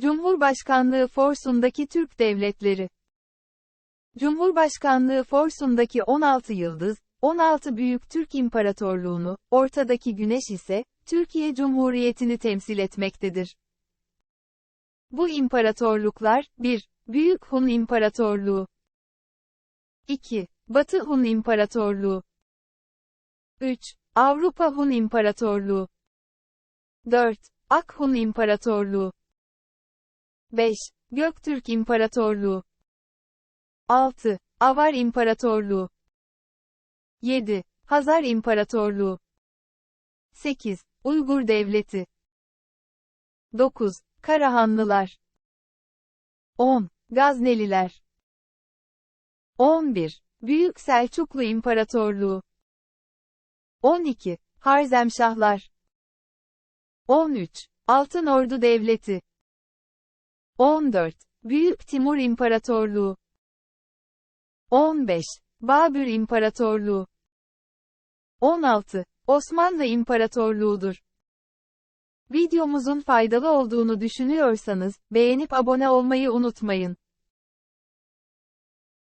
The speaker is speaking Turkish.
Cumhurbaşkanlığı forsundaki Türk devletleri. Cumhurbaşkanlığı forsundaki 16 yıldız, 16 Büyük Türk İmparatorluğunu, ortadaki güneş ise, Türkiye Cumhuriyeti'ni temsil etmektedir. Bu imparatorluklar, 1. Büyük Hun İmparatorluğu 2. Batı Hun İmparatorluğu 3. Avrupa Hun İmparatorluğu 4. Ak Hun İmparatorluğu 5. Göktürk İmparatorluğu 6. Avar İmparatorluğu 7. Hazar İmparatorluğu 8. Uygur Devleti 9. Karahanlılar 10. Gazneliler 11. Büyük Selçuklu İmparatorluğu 12. Harzemşahlar 13. Altın Ordu Devleti 14. Büyük Timur İmparatorluğu 15. Babür İmparatorluğu 16. Osmanlı İmparatorluğu'dur. Videomuzun faydalı olduğunu düşünüyorsanız, beğenip abone olmayı unutmayın.